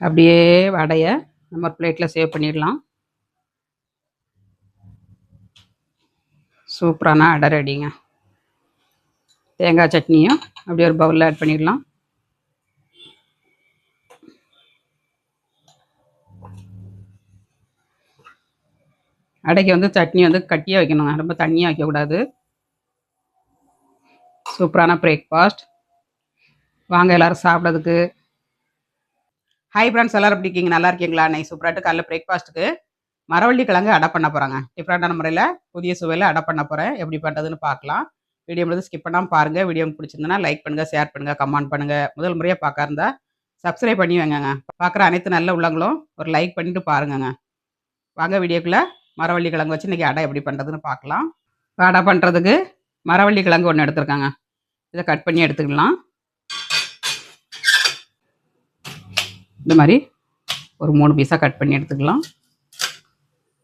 அப்படியே வடையை நம்ம பிளேட்டில் சேவ் பண்ணிடலாம். சூப்பரான அடை ரெடிங்க தேங்காய் சட்னியும் அப்படியே ஒரு பவுலில் ஆட் பண்ணிடலாம். அடைக்கு வந்து சட்னி வந்து கட்டியாக வைக்கணுங்க. ரொம்ப தண்ணியாக வைக்கக்கூடாது. சூப்பரான பிரேக்ஃபாஸ்ட் வாங்க எல்லாரும் சாப்பிட்றதுக்கு ஹை ஃப்ரெண்ட்ஸ் எல்லாரும் எப்படி இருக்கீங்க? நல்லா இருக்கீங்களா? நை சூப்பராட்டு காலைல பிரேக்ஃபாஸ்ட்டுக்கு மரவள்ளி கிழங்கு அடை பண்ண போகிறாங்க டிஃப்ரெண்டான முறையில் புதிய சுவையில் அடை பண்ண போகிறேன் எப்படி பண்ணுறதுன்னு பார்க்கலாம். வீடியோ முடிஞ்சு ஸ்கிப் பண்ணாமல் பாருங்கள் வீடியோ பிடிச்சிருந்தனா லைக் பண்ணுங்கள் ஷேர் பண்ணுங்கள் கமெண்ட் பண்ணுங்கள் முதல் முறையாக பார்க்க இருந்தால் சப்ஸ்கிரைப் பண்ணி வைங்கங்க. பார்க்குற அனைத்து நல்ல உள்ளங்களும் ஒரு லைக் பண்ணிட்டு பாருங்கங்க. வாங்க வீடியோக்குள்ளே மரவள்ளி கிழங்கு வச்சு இன்றைக்கி அடை எப்படி பண்ணுறதுன்னு பார்க்கலாம். இப்போ அடை பண்ணுறதுக்கு மரவள்ளி கிழங்கு ஒன்று எடுத்துருக்காங்க. இதை கட் பண்ணி எடுத்துக்கலாம். இந்த மாதிரி ஒரு மூணு பீஸாக கட் பண்ணி எடுத்துக்கலாம்.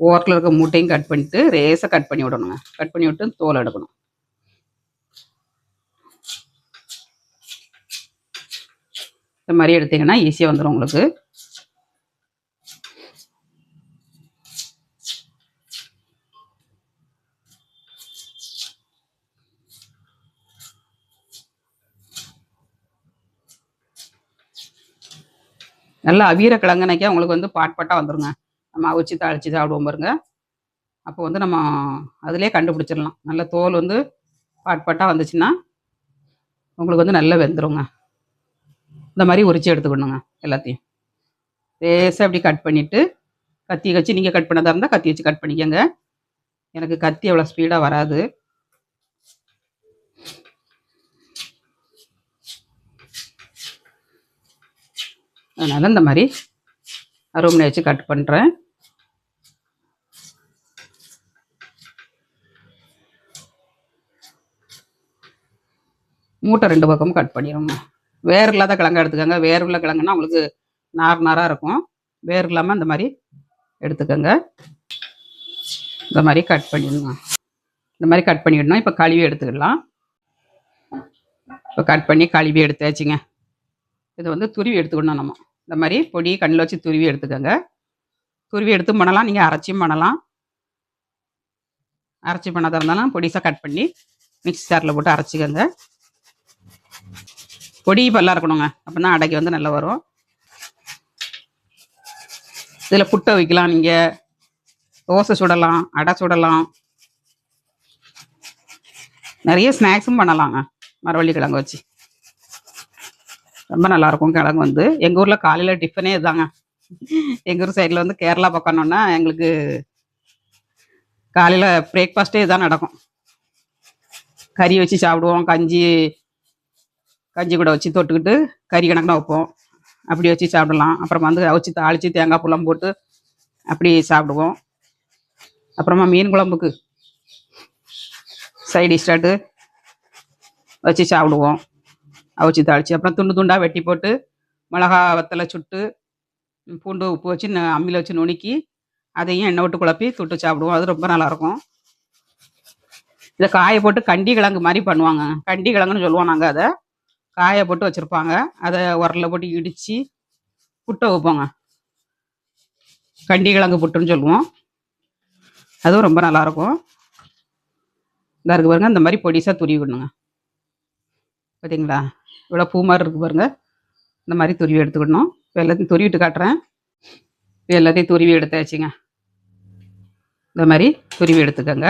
ஓரத்தில் இருக்க மூட்டையும் கட் பண்ணிட்டு ரேஸாக கட் பண்ணி விடணுங்க. கட் பண்ணி விட்டு தோல் எடுக்கணும். இந்த மாதிரி எடுத்தீங்கன்னா ஈஸியாக வந்துடும் உங்களுக்கு. நல்லா அவீர கிழங்குனைக்கா உங்களுக்கு வந்து பாட் வந்துடுங்க வந்துருங்க. நம்ம அவிச்சு தாளித்து சாப்பிடுவோம் பாருங்க. அப்போ வந்து நம்ம அதிலே கண்டுபிடிச்சிடலாம். நல்ல தோல் வந்து பாட்பாட்டாக வந்துச்சுன்னா உங்களுக்கு வந்து நல்லா வெந்துருங்க. இந்த மாதிரி உரிச்சு எடுத்துக்கணுங்க எல்லாத்தையும். லேசாக அப்படி கட் பண்ணிவிட்டு கத்தி வச்சு நீங்கள் கட் பண்ணதாக இருந்தால் கத்தி வச்சு கட் பண்ணிக்கோங்க. எனக்கு கத்தி அவ்வளோ ஸ்பீடாக வராது. அதனால் இந்த மாதிரி அருமனை வச்சு கட் பண்ணுறேன் மூட்டை ரெண்டு பக்கமும் கட் பண்ணிடுங்க வேர் இல்லாத கிழங்கு எடுத்துக்கோங்க. வேர் உள்ள கிழங்குன்னா உங்களுக்கு நார் நாராக இருக்கும். வேர் இல்லாமல் இந்த மாதிரி எடுத்துக்கோங்க. இந்த மாதிரி கட் பண்ணிடணும் இந்த மாதிரி கட் பண்ணிடணும். இப்போ கழுவி எடுத்துக்கலாம். இப்போ கட் பண்ணி கழுவி எடுத்தாச்சுங்க. இதை வந்து துருவி எடுத்துக்கணும் நம்ம. இந்த மாதிரி பொடி கண்ணில் வச்சு துருவி எடுத்துக்கோங்க. துருவி எடுத்து பண்ணலாம். நீங்கள் அரைச்சியும் பண்ணலாம். அரைச்சி பண்ணாத இருந்தாலும் பொடிசாக கட் பண்ணி மிக்ஸி ஜாரில் போட்டு அரைச்சிக்கோங்க. பொடி பல்லாக இருக்கணுங்க. அப்போ அடைக்கு வந்து நல்லா வரும். இதில் புட்டை வைக்கலாம் நீங்கள் தோசை சுடலாம் அடை சுடலாம். நிறைய ஸ்நாக்ஸும் பண்ணலாங்க. மரவள்ளி கிழங்கு வச்சு. ரொம்ப நல்லாயிருக்கும் கிழங்கு வந்து. எங்கள் ஊரில் காலையில் டிஃபனே இதுதாங்க. எங்கள் ஊர் சைடில் வந்து கேரளா பக்கம்னோன்னா எங்களுக்கு காலையில் பிரேக்ஃபாஸ்ட்டே இதுதான் நடக்கும். கறி வச்சு சாப்பிடுவோம். கஞ்சி கஞ்சி கூட வச்சு தொட்டுக்கிட்டு கறி கணக்குனா வைப்போம். அப்படி வச்சு சாப்பிடலாம். அப்புறம் வந்து அவிச்சு தாளித்து தேங்காய் புள்ளம் போட்டு அப்படி சாப்பிடுவோம். அப்புறமா மீன் குழம்புக்கு சைடு ஸ்டார்ட்டு வச்சு சாப்பிடுவோம். அவிச்சு தாளித்து அப்புறம் துண்டு துண்டாக வெட்டி போட்டு மிளகா வத்தலை சுட்டு பூண்டு உப்பு வச்சு ந- அம்மியில் வச்சு நுணுக்கி அதையும் எண்ணெய் விட்டு குழப்பி தொட்டு சாப்பிடுவோம். அது ரொம்ப நல்லாயிருக்கும். இதை காய போட்டு கண்டி கிழங்கு மாதிரி பண்ணுவாங்க. கண்டி கிழங்குன்னு சொல்லுவோம் நாங்கள் அதை. காய போட்டு வச்சுருப்பாங்க. அதை உரலில் போட்டு இடித்து புட்டை வைப்போங்க. கண்டி கிழங்கு புட்டுன்னு சொல்லுவோம். அதுவும் ரொம்ப நல்லாயிருக்கும். இந்த இருக்கு பாருங்க இந்த மாதிரி பொடிசாக துருவி விடணுங்க. பார்த்தீங்களா இவ்வளோ பூ மாதிரி இருக்குது பாருங்கள் இந்த மாதிரி துருவி எடுத்துக்கணும். இப்போ எல்லாத்தையும் துருவிட்டு காட்டுறேன். இப்போ எல்லாத்தையும் துருவி எடுத்தாச்சுங்க. இந்த மாதிரி துருவி எடுத்துக்கோங்க.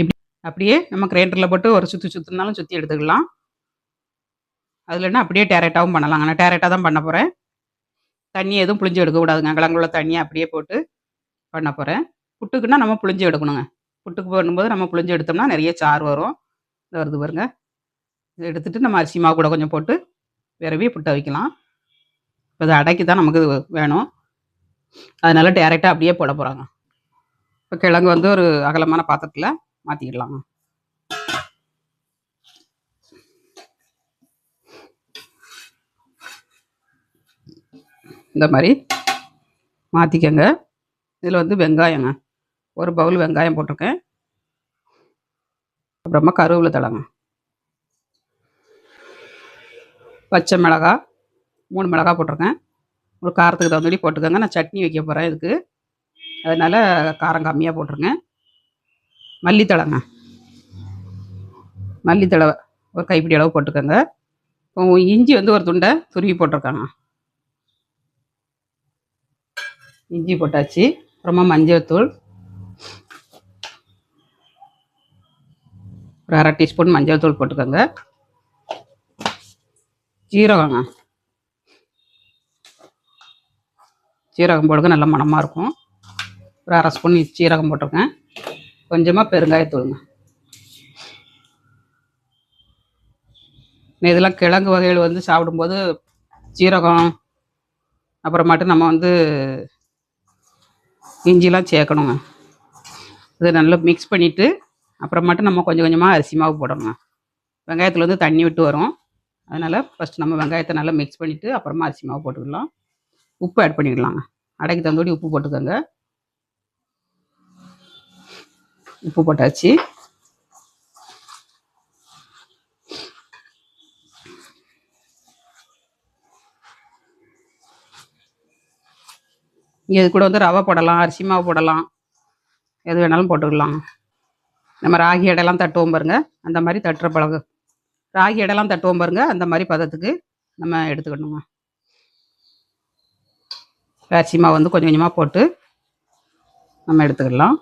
இப்படி அப்படியே நம்ம கிரைண்டரில் போட்டு ஒரு சுற்றி சுற்றினாலும் சுற்றி எடுத்துக்கலாம். அதுலன்னா அப்படியே டேரெக்டாகவும் பண்ணலாம் ஆனால் டேரெக்டாக தான் பண்ண போகிறேன் தண்ணி எதுவும் புளிஞ்சு எடுக்கக்கூடாதுங்க கிழங்குள்ள தண்ணியை அப்படியே போட்டு பண்ண போகிறேன் புட்டுக்குன்னா நம்ம புளிஞ்சு எடுக்கணுங்க. புட்டுக்கு பண்ணும்போது நம்ம புளிஞ்சு எடுத்தோம்னா நிறைய சாறு வரும். இது வருது பாருங்க. இதை எடுத்துட்டு நம்ம அரிசி மாவு கூட கொஞ்சம் போட்டு விரவி புட்டை வைக்கலாம். இப்போ இது அடைக்கு தான் நமக்கு வேணும். அதனால டேரெக்டாக அப்படியே போட போகிறாங்க இப்போ கிழங்கு வந்து ஒரு அகலமான பாத்திரத்தில் மாற்றிக்கிடலாங்க இந்த மாதிரி மாற்றிக்கங்க இதில் வந்து வெங்காயங்க. ஒரு பவுல் வெங்காயம் போட்டிருக்கேன். அப்புறமா கருவேப்பிலை தழைங்க. பச்சை மிளகா மூணு மிளகா போட்டிருக்கேன். ஒரு காரத்துக்கு தகுந்தபடி போட்டுக்கோங்க. நான் சட்னி வைக்க போகிறேன் இதுக்கு. அதனால் காரம் கம்மியாக போட்டிருங்க மல்லித்தழைங்க. மல்லித்தழை ஒரு கைப்பிடி அளவு போட்டுக்கோங்க. இஞ்சி வந்து ஒரு துண்டை துருவி போட்டிருக்காங்க இஞ்சி போட்டாச்சு. அப்புறமா மஞ்சள் தூள் ஒரு அரை டீஸ்பூன் மஞ்சள் தூள் போட்டுக்கோங்க. ஜீரகங்க சீரகம் போடுங்க நல்ல மணமாக இருக்கும். ஒரு அரை ஸ்பூன் சீரகம் போட்டிருக்கேன். கொஞ்சமாக பெருங்காயத்தூளுங்க. இதெல்லாம் கிழங்கு வகைகள் வந்து சாப்பிடும்போது சீரகம் அப்புறமாட்டு நம்ம வந்து இஞ்சிலாம் சேர்க்கணுங்க. இதை நல்லா மிக்ஸ் பண்ணிவிட்டு அப்புறமாட்டு நம்ம கொஞ்சம் கொஞ்சமாக அரிசி மாவு போடணுங்க வெங்காயத்தில் வந்து தண்ணி விட்டு வரும். அதனால் ஃபஸ்ட் நம்ம வெங்காயத்தை நல்லா மிக்ஸ் பண்ணிவிட்டு அப்புறமா அரிசி மாவு போட்டுக்கலாம். உப்பு ஆட் பண்ணிக்கலாங்க. அடைக்கு தந்தோடி உப்பு போட்டுக்கோங்க. உப்பு போட்டாச்சு. இது கூட வந்து ரவை போடலாம் அரிசி மாவு போடலாம். எது வேணாலும் போட்டுக்கலாம் நம்ம ராகி இடையெல்லாம் தட்டுவோம் பாருங்க. அந்த மாதிரி தட்டுற பழகு. ராகி இடையெல்லாம் தட்டுவோம் பாருங்க. அந்த மாதிரி பதத்துக்கு நம்ம எடுத்துக்கணுங்க. அரிசி மாவு வந்து கொஞ்சம் கொஞ்சமாக போட்டு நம்ம எடுத்துக்கலாம்.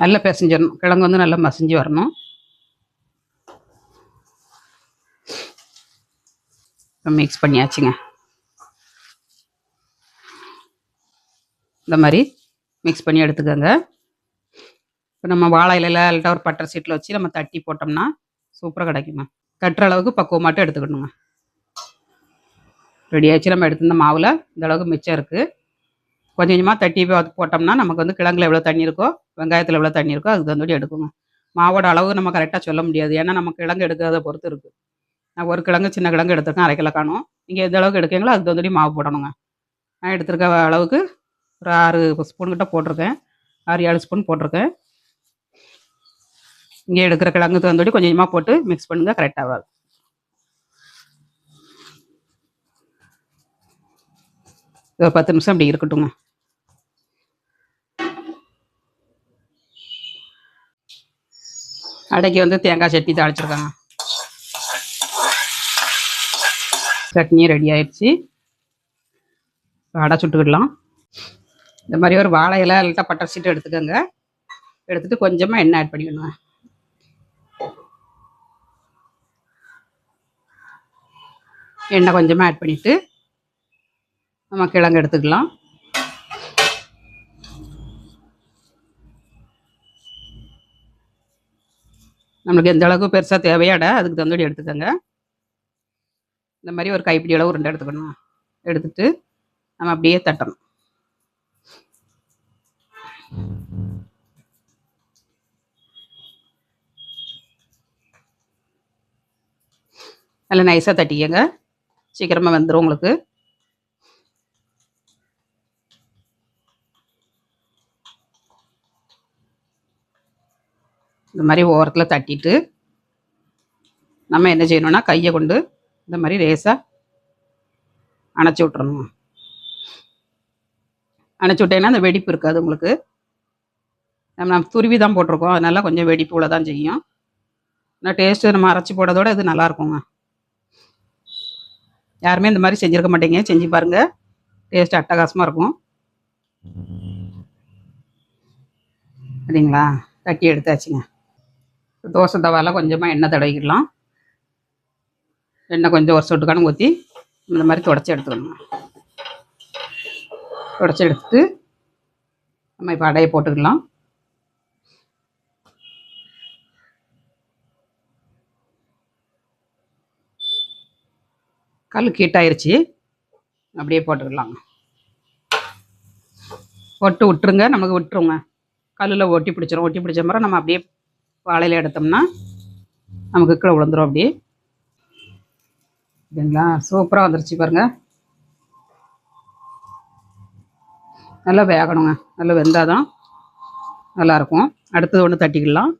நல்லா பிசைஞ்சிடணும் கிழங்கு வந்து நல்லா மசிஞ்சு வரணும். மிக்ஸ் பண்ணியாச்சுங்க. இந்த மாதிரி மிக்ஸ் பண்ணி எடுத்துக்கோங்க. இப்போ நம்ம வாழை இலையில இல்லாட்டா ஒரு பட்டர் சீட்டில் வச்சு நம்ம தட்டி போட்டோம்னா சூப்பராக கிடைக்குங்க. தட்டுற அளவுக்கு பக்குவம் மட்டும் எடுத்துக்கணுங்க. ரெடி ஆச்சு நம்ம எடுத்திருந்த மாவில் இந்த அளவுக்கு மிச்சம் இருக்குது கொஞ்சம் கொஞ்சமாக தட்டி பார்த்து போட்டோம்னா நமக்கு வந்து கிழங்குல எவ்வளோ தண்ணி இருக்கோ வெங்காயத்தில் எவ்வளோ தண்ணி இருக்கோ அதுக்கு தகுந்தபடி எடுக்குங்க. மாவோட அளவு நம்ம கரெக்டாக சொல்ல முடியாது. ஏன்னா நம்ம கிழங்கு எடுக்கிறத பொறுத்து இருக்குது நான் ஒரு கிழங்கு சின்ன கிழங்கு எடுத்திருக்கேன் அரை கிலோ காணும். நீங்கள் எந்த அளவுக்கு எடுக்கீங்களோ அதுக்கு தகுந்தபடி மாவு போடணுங்க. நான் எடுத்திருக்க அளவுக்கு ஒரு ஆறு ஸ்பூன் கிட்ட போட்டிருக்கேன். ஆறு ஏழு ஸ்பூன் போட்டிருக்கேன். இங்கே எடுக்கிற கிழங்கு தகுந்தபடி கொஞ்சம் கொஞ்சமாக போட்டு மிக்ஸ் பண்ணுங்கள் கரெக்டாக வரும் ஒரு பத்து நிமிஷம் இப்படி இருக்கட்டுங்க அடைக்கு வந்து தேங்காய் சட்னி தாளிச்சிருக்காங்க. சட்னி ரெடி ஆயிடுச்சு. இப்ப அடை சுட்டுக்கிடலாம். இந்த மாதிரி ஒரு வாழை இலை இல்லாட்டா பட்டர் சீட்டு எடுத்துக்கோங்க. எடுத்துட்டு கொஞ்சமாக எண்ணெய் ஆட் பண்ணிக்கணும் எண்ணெய் கொஞ்சமாக ஆட் பண்ணிவிட்டு நம்ம கிழங்கு எடுத்துக்கலாம். நம்மளுக்கு எந்த அளவுக்கு பெருசாக தேவையாட அதுக்கு தந்தோடி எடுத்துக்கோங்க. இந்த மாதிரி ஒரு கைப்பிடி அளவு ரெண்டு எடுத்துக்கணும். எடுத்துட்டு நம்ம அப்படியே தட்டணும். நல்லா நைஸாக தட்டிக்கங்க. சீக்கிரமாக வந்துடும் உங்களுக்கு. இந்த மாதிரி ஓரத்தில் தட்டிட்டு நம்ம என்ன செய்யணும்னா கையை கொண்டு இந்த மாதிரி லேசாக அணைச்சி விட்றணும் அணைச்சி விட்டேன்னா அந்த வெடிப்பு இருக்காது உங்களுக்கு. நம்ம நம்ம துருவி தான் போட்டிருக்கோம். அதனால கொஞ்சம் வெடிப்பு தான் செய்யும். ஆனால் டேஸ்ட்டு நம்ம அரைச்சி போடுறதோட இது நல்லா இருக்குங்க. யாருமே இந்த மாதிரி செஞ்சுருக்க மாட்டீங்க. செஞ்சு பாருங்கள் டேஸ்ட் அட்டகாசமாக இருக்கும். சரிங்களா? தட்டி எடுத்தாச்சுங்க. தோசை தவால கொஞ்சமாக எண்ணெய் தடவிக்கலாம் எண்ணெய் கொஞ்சம் ஒரு சொட்டுக்கான ஊற்றி இந்த மாதிரி தொடச்சி எடுத்துக்கணும். தொடச்சி எடுத்துட்டு நம்ம இப்போ அடையை போட்டுக்கலாம். கல் கீட்டாயிருச்சு அப்படியே போட்டுக்கலாங்க. போட்டு விட்டுருங்க. நமக்கு விட்டுருங்க. கல்லில் ஒட்டி பிடிச்சிரும். ஒட்டி பிடிச்ச மாதிரி நம்ம அப்படியே வாழையில் எடுத்தோம்னா நமக்கு கீழே விழுந்துரும் அப்படியே. சரிங்களா? சூப்பராக வந்துருச்சு பாருங்க. நல்லா வேகணுங்க. நல்லா வெந்தால் தான் நல்லாயிருக்கும். அடுத்தது ஒன்று தட்டிக்கலாம்.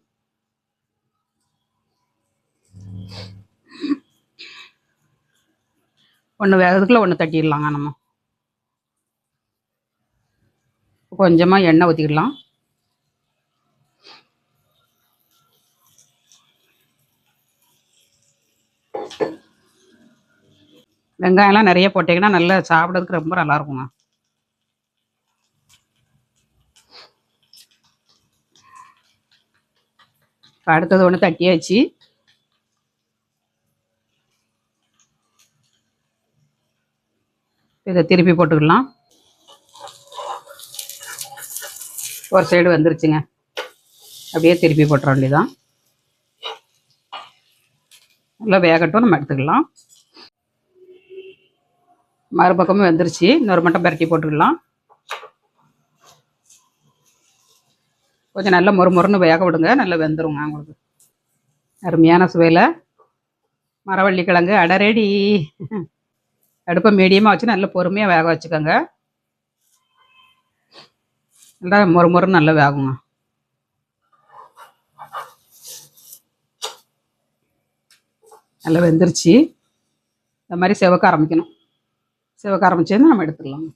ஒன்று வேகிறதுக்குள்ள ஒன்று தட்டிடலாங்க நம்ம. கொஞ்சமாக எண்ணெய் ஊற்றிக்கிடலாம் வெங்காயம்லாம் நிறைய போட்டிங்கன்னா நல்லா சாப்பிட்றதுக்கு ரொம்ப நல்லாயிருக்குங்க. அடுத்தது ஒன்று தட்டியாச்சு. இதை திருப்பி போட்டுக்கலாம். ஒரு சைடு வந்துருச்சுங்க. அப்படியே திருப்பி போட்டுற வேண்டியதான் நல்லா வேகட்டும் நம்ம எடுத்துக்கலாம். மறுபக்கமும் வெந்துருச்சு. இன்னொரு மட்டும் பரட்டி போட்டுக்கலாம் கொஞ்சம் நல்லா மொறு மொறுன்னு வேக விடுங்க. நல்லா வெந்துருங்க உங்களுக்கு. அருமையான சுவையில். மரவள்ளி கிழங்கு அடை அடுப்பை மீடியமாக வச்சு நல்லா பொறுமையாக வேக வச்சுக்கோங்க. நல்லா மொறு மொறுன்னு நல்லா வேகுங்க. நல்லா வெந்துருச்சு. இந்த மாதிரி செவக்க ஆரம்பிக்கணும். செவக்க ஆரம்பிச்சேன்னு நம்ம எடுத்துக்கலாம்.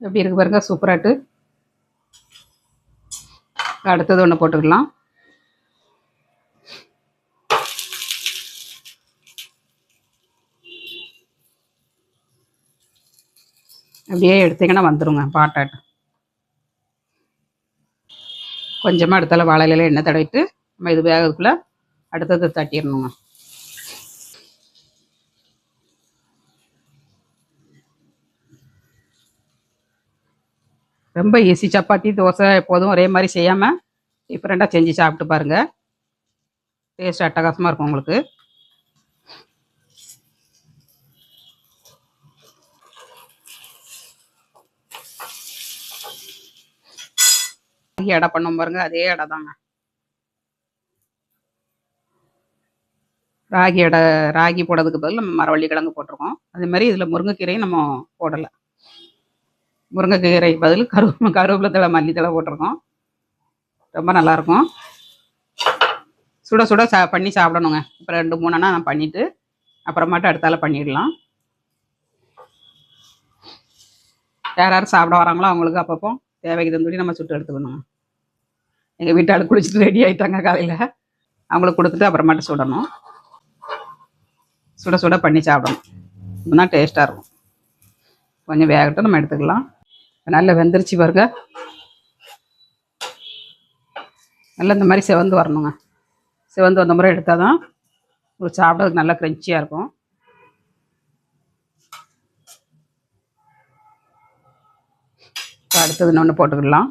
எப்படி இருக்கு பாருங்க சூப்பராட்டு அடுத்தது ஒன்று போட்டுக்கலாம். அப்படியே எடுத்தீங்கன்னா வந்துடுங்க பாட்டாட்டு. கொஞ்சமாக அடுத்தால வாழை எண்ணெய் தடவிட்டு நம்ம இது வேகிறதுக்குள்ளே அடுத்தது தட்டிடணுங்க. ரொம்ப ஈஸி சப்பாத்தி தோசை எப்போதும் ஒரே மாதிரி செய்யாமல் டிஃப்ரெண்ட்டாக செஞ்சு சாப்பிட்டு பாருங்கள் டேஸ்ட் அட்டகாசமாக இருக்கும் உங்களுக்கு. ராகி எடை பண்ணோம் பாருங்க அதே இடம் தாங்க ராகியோட ராகி போடுறதுக்கு பதில் நம்ம மரவள்ளி கிழங்கு போட்டிருக்கோம். அதே மாதிரி இதில் முருங்கைக்கீரையும் நம்ம போடலை. முருங்கைக்கீரை பதில் கருவேப்பிலை கருவேப்பிலை தழை மல்லித்தழை போட்டிருக்கோம். ரொம்ப நல்லாயிருக்கும் சுட சுட சா பண்ணி சாப்பிடணுங்க. இப்போ ரெண்டு மூணுனா நான் பண்ணிவிட்டு அப்புறமாட்டு அடுத்தால பண்ணிடலாம். யார் யார் சாப்பிட வராங்களோ அவங்களுக்கு அப்பப்போ தேவைக்கு தந்துடி நம்ம சுட்டு எடுத்துக்கணும் எங்கள் வீட்டாள் குளிச்சுட்டு ரெடி ஆகிட்டாங்க காலையில். அவங்களுக்கு கொடுத்துட்டு அப்புறமாட்டு சுடணும். சுட சுட பண்ணி சாப்பிடணும். இப்போதான் டேஸ்ட்டாக இருக்கும். கொஞ்சம் வேகட்டும் நம்ம எடுத்துக்கலாம். நல்லா வெந்துருச்சு பாருங்க. நல்லா இந்த மாதிரி செவந்து வரணுங்க. செவந்து வந்த முறை எடுத்தால் தான் ஒரு சாப்பிட்றதுக்கு நல்லா க்ரன்ச்சியாக இருக்கும். அடுத்தது இன்னொன்று போட்டுக்கிடலாம்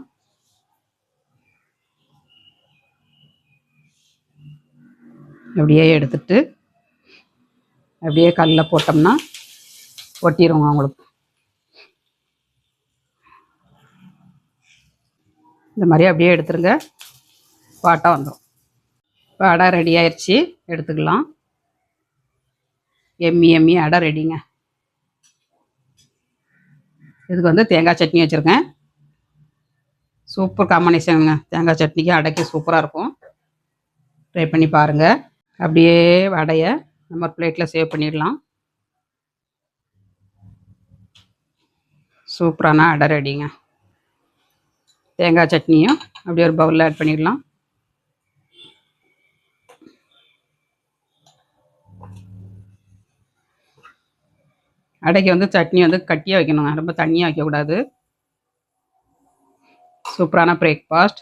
அப்படியே எடுத்துட்டு அப்படியே கல்லில் போட்டோம்னா ஒட்டிடுவோங்க அவங்களுக்கு. இந்த மாதிரி அப்படியே எடுத்துருங்க. பாட்டாக வந்துடும் இப்போ அடை ரெடி ஆயிடுச்சு எடுத்துக்கலாம். எம்மி எம்மி அடை ரெடிங்க இதுக்கு வந்து தேங்காய் சட்னி வச்சுருக்கேன் சூப்பர் காம்பினேஷனுங்க தேங்காய் சட்னிக்கு அடைக்கு சூப்பராக இருக்கும். ட்ரை பண்ணி பாருங்கள் அப்படியே வடையை நம்ம பிளேட்டில் சேவ் பண்ணிடலாம். சூப்பரான அடை ரெடிங்க தேங்காய் சட்னியும் அப்படியே ஒரு பவுலில் ஆட் பண்ணிடலாம். அடைக்கு வந்து சட்னி வந்து கட்டியாக வைக்கணுங்க. ரொம்ப தண்ணியாக வைக்கக்கூடாது. சூப்பரான பிரேக்ஃபாஸ்ட்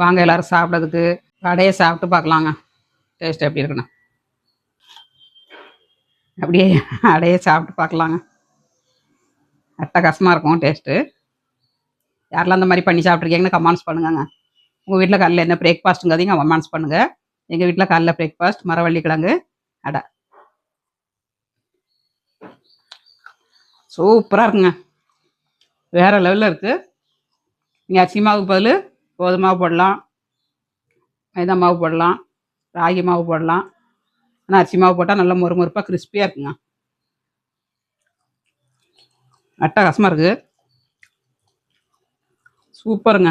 வாங்க எல்லோரும் சாப்பிட்றதுக்கு அடையை சாப்பிட்டு பார்க்கலாங்க. டேஸ்ட் எப்படி இருக்குன்னு. அப்படியே அடையே சாப்பிட்டு பார்க்கலாங்க. அட்டகாசமாக இருக்கும் டேஸ்ட்டு யாரெல்லாம் அந்த மாதிரி பண்ணி சாப்பிட்ருக்கீங்கன்னு கமெண்ட்ஸ் பண்ணுங்கங்க. உங்கள் வீட்டில் காலையில் என்ன பிரேக்ஃபாஸ்ட்டுங்கிறதையும் கமெண்ட்ஸ் பண்ணுங்கள் எங்கள் வீட்டில் காலைல பிரேக்ஃபாஸ்ட் மரவள்ளி கிழங்கு அடை. சூப்பராக இருக்குங்க. வேறு லெவலில் இருக்குது நீங்கள் அரிசி மாவுக்கு பதில் கோதுமை மாவு போடலாம் மைதா மாவு போடலாம் ராகி மாவு போடலாம். ஆனால் அரிசி மாவு போட்டால் நல்லா மொறு மொறுப்பாக கிறிஸ்பியாக இருக்குங்க. அட்டகாசமாக இருக்குது சூப்பருங்க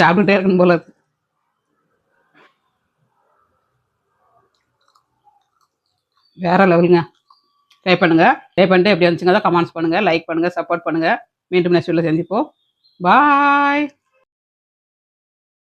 சாப்பிட்டுட்டே இருக்கணும் போல இருக்கு. வேற லெவலுங்க. ட்ரை பண்ணுங்க. ட்ரை பண்ணிட்டு எப்படி இருந்துச்சுங்க கமெண்ட்ஸ் பண்ணுங்க லைக் பண்ணுங்க சப்போர்ட் பண்ணுங்க. மீண்டும் நெக்ஸ்ட் வீடியோவில் செஞ்சுப்போம் பாய்